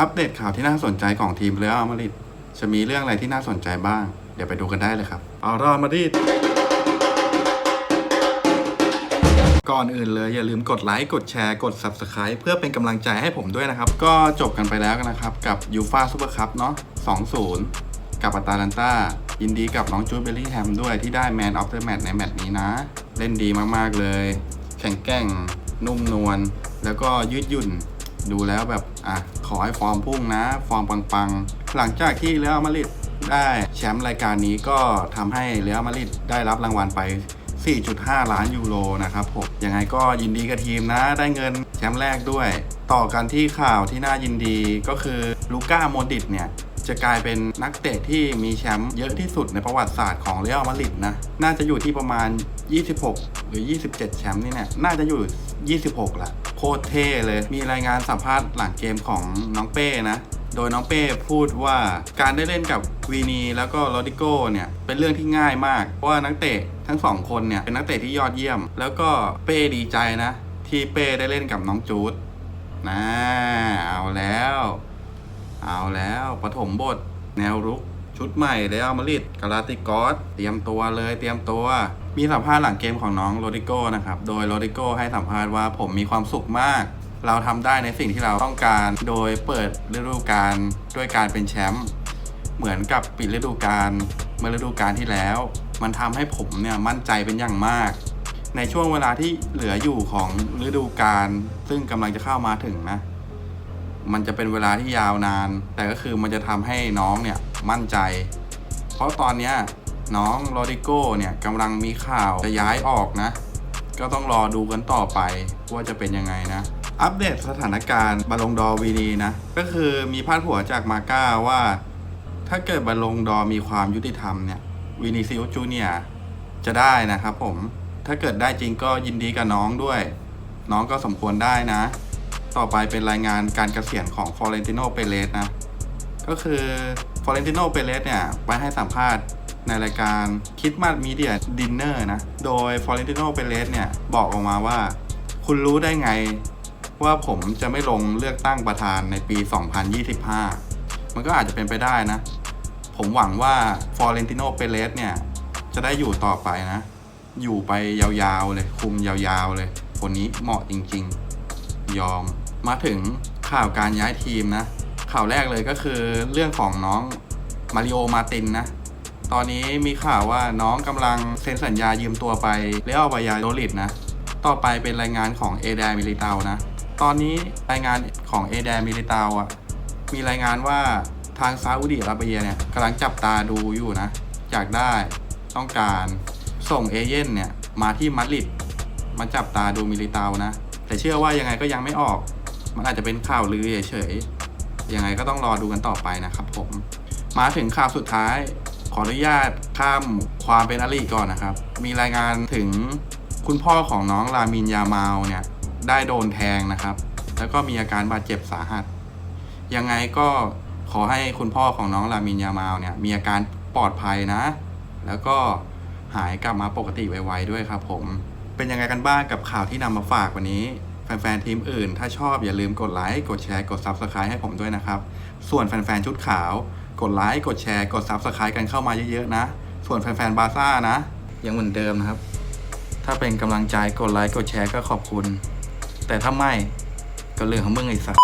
อัปเดตข่าวที่น่าสนใจของทีมเรอัลมาดริดจะมีเรื่องอะไรที่น่าสนใจบ้าง เดี๋ยวไปดูกันได้เลยครับเอารอมาดริดก่อนอื่นเลยอย่าลืมกดไลค์กดแชร์กด Subscribe เพื่อเป็นกำลังใจให้ผมด้วยนะครับ ก็จบกันไปแล้วนะครับ กับยูฟาซูเปอร์คัพเนาะ2-0 กับอัตาลันตายินดีกับน้องจูดเบลลี่แฮมด้วยที่ได้แมนออฟเดอะแมตในแมตช์นี้นะ เล่นดีมากๆเลย แข็งแกร่ง นุ่มนวลแล้วก็ยืดหยุ่น ดูแล้วแบบอะขอให้ฟอร์มพุ่งนะ ฟอร์มปังๆ หลังจากที่เรอัลมาดริดได้แชมป์รายการนี้ก็ทำให้เรอัลมาดริดได้รับรางวัลไป 4.5 ล้านยูโรนะครับผมยังไงก็ยินดีกับทีมนะ ได้เงินแชมป์แรกด้วย ต่อกันที่ข่าวที่น่ายินดีก็คือลูก้าโมดริดเนี่ยจะกลายเป็นนักเตะที่มีแชมป์เยอะที่สุดในประวัติศาสตร์ของเรอัลมาดริดนะ น่าจะอยู่ที่ประมาณ 26 หรือ 27 แชมป์นี่เนี่ยน่าจะอยู่ 26 ละโคตรเท่เลย มีรายงานสัมภาษณ์หลังเกมของน้องเป้นะ โดยน้องเป้พูดว่าการได้เล่นกับวีนีแล้วก็โรดิโก้เนี่ยเป็นเรื่องที่ง่ายมาก เพราะว่านักเตะทั้งสองคนเนี่ยเป็นนักเตะที่ยอดเยี่ยม แล้วก็เป้ดีใจนะ ที่เป้ได้เล่นกับน้องจูดนะเอาแล้ว เอาแล้วปฐมบท แนวรุกชุดใหม่เรอัลมาริดกาลาติกอสเตรียมตัวเลยเตรียมตัว มีสัมภาษณ์หลังเกมของน้องโรดิโก้นะครับ โดยโรดิโก้ให้สัมภาษณ์ว่าผมมีความสุขมาก เราทำได้ในสิ่งที่เราต้องการ โดยเปิดฤดูกาลด้วยการเป็นแชมป์ เหมือนกับปิดฤดูกาลเมื่อฤดูกาลที่แล้ว มันทำให้ผมเนี่ยมั่นใจเป็นอย่างมาก ในช่วงเวลาที่เหลืออยู่ของฤดูกาลซึ่งกำลังจะเข้ามาถึงนะ มันจะเป็นเวลาที่ยาวนาน แต่ก็คือมันจะทำให้น้องเนี่ยมั่นใจ เพราะตอนเนี้ย น้องโรดิโก้เนี่ยกำลังมีข่าวจะย้ายออกนะ ก็ต้องรอดูกันต่อไปว่าจะเป็นยังไงนะ อัปเดตสถานการณ์บาลงดอร์วีนีนะ ก็คือมีพาดหัวจากมาก้าว่า ถ้าเกิดบาลงดอร์มีความยุติธรรมเนี่ยวินิซิอุจูเนียจะได้นะครับผมถ้าเกิดได้จริงก็ยินดีกับน้องด้วย น้องก็สมควรได้นะ ต่อไปเป็นรายงานการเกษียณของฟอเรนติโนเปเรสนะ ก็คือฟอเรนติโนเปเรสเนี่ย ไปให้สัมภาษณ์ ในรายการคิดมาดมีเดียดินเนอร์นะ โดยฟอเรนติโนเปเรสเนี่ย บอกออกมาว่า คุณรู้ได้ไงว่าผมจะไม่ลงเลือกตั้งประธานในปี 2025 มันก็อาจจะเป็นไปได้นะ ผมหวังว่าฟอเรนติโนเปเรสเนี่ย จะได้อยู่ต่อไปนะ อยู่ไปยาวๆเลย คุมยาวๆเลย คนนี้เหมาะจริงๆ ยอม มาถึงข่าวการย้ายทีมนะ ข่าวแรกเลยก็คือเรื่องของน้องมาริโอมาตินนะ ตอนนี้มีข่าวว่าน้องกำลังเซ็นสัญญายืมตัวไปเรอัลบายาโดลิดนะ ต่อไปเป็นรายงานของเอเดมิลิตานะ ตอนนี้รายงานของเอเดมิลิตาอะ มีรายงานว่าทางซาอุดิอาระเบียเนี่ยกำลังจับตาดูอยู่นะอยากได้ต้องการส่งเอเย่นเนี่ยมาที่มาดริดมาจับตาดูมิลิตานะ แต่เชื่อว่ายังไงก็ยังไม่ออก มันอาจจะเป็นข่าวลือเฉยๆยังไงก็ต้องรอดูกันต่อไปนะครับผม มาถึงข่าวสุดท้าย ออนุญาตข้ามความเป็นอลีก่อนนะครับ มีรายงานถึงคุณพ่อของน้องลามินยามาลเนี่ยได้โดนแทงนะครับ แล้วก็มีอาการบาดเจ็บสาหัส ยังไงก็ขอให้คุณพ่อของน้องลามินยามาลเนี่ยมีอาการปลอดภัยนะ แล้วก็หายกลับมาปกติไวๆด้วยครับผม เป็นยังไงกันบ้างกับข่าวที่นำมาฝากวันนี้แฟนๆทีมอื่น ถ้าชอบอย่าลืมกดไลค์ กดแชร์ กด Subscribe ให้ผมด้วยนะครับ ส่วนแฟนๆชุดขาว กดไลค์กดแชร์ กด s u b สไครต์กันเข้ามาเยอะๆนะ ส่วนแฟนๆบาซ่านะ ยังเหมือนเดิมนะครับ ถ้าเป็นกำลังใจกดไลค์กดแชร์ก็ขอบคุณ แต่ถ้าไม่ก็เรื่องของมึงไอ้สัส